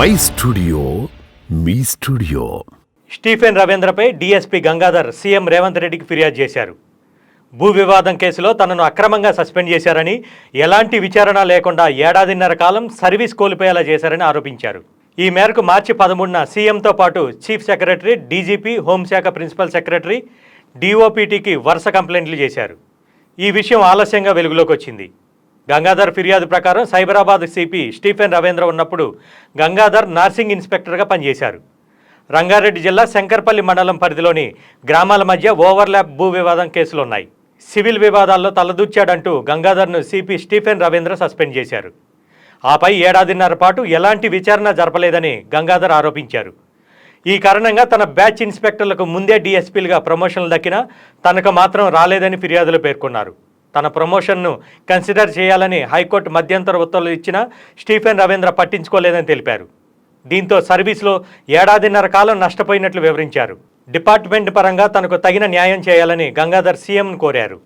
My studio మీ studio. Stephen రవీంద్రపై DSP Gangadhar CM Revanth రెడ్డికి ఫిర్యాదు చేశారు. భూ వివాదం కేసులో తనను అక్రమంగా సస్పెండ్ చేశారని ఎలాంటి విచారణ లేకుండా ఏడాదిన్నర కాలం సర్వీస్ కోల్పోయేలా చేశారని ఆరోపించారు. ఈ మేరకు మార్చి పదమూడున సీఎంతో పాటు చీఫ్ సెక్రటరీ డీజీపీ హోంశాఖ ప్రిన్సిపల్ సెక్రటరీ డీఓపీటీకి వరుస కంప్లైంట్లు చేశారు. ఈ విషయం ఆలస్యంగా వెలుగులోకి వచ్చింది. గంగాధర్ ఫిర్యాదు ప్రకారం సైబరాబాద్ సిపి స్టీఫెన్ రవీంద్ర ఉన్నప్పుడు గంగాధర్ నర్సింగ్ ఇన్స్పెక్టర్గా పనిచేశారు. రంగారెడ్డి జిల్లా శంకర్పల్లి మండలం పరిధిలోని గ్రామాల మధ్య ఓవర్లాప్ భూ వివాదం కేసులున్నాయి. సివిల్ వివాదాల్లో తలదూర్చాడంటూ గంగాధర్ను సిపి స్టీఫెన్ రవీంద్ర సస్పెండ్ చేశారు. ఆపై ఏడాదిన్నర పాటు ఎలాంటి విచారణ జరపలేదని గంగాధర్ ఆరోపించారు. ఈ కారణంగా తన బ్యాచ్ ఇన్స్పెక్టర్లకు ముందే డీఎస్పీలుగా ప్రమోషన్లు దక్కినా తనకు మాత్రం రాలేదని ఫిర్యాదులు పేర్కొన్నారు. తన ప్రమోషన్ను కన్సిడర్ చేయాలని హైకోర్టు మధ్యంతర ఉత్తర్వులు ఇచ్చిన స్టీఫెన్ రవీంద్ర పట్టించుకోలేదని తెలిపారు. దీంతో సర్వీస్లో ఏడాదిన్నర కాలం నష్టపోయినట్లు వివరించారు. డిపార్ట్మెంట్ పరంగా తనకు తగిన న్యాయం చేయాలని గంగాధర్ సీఎంను కోరారు.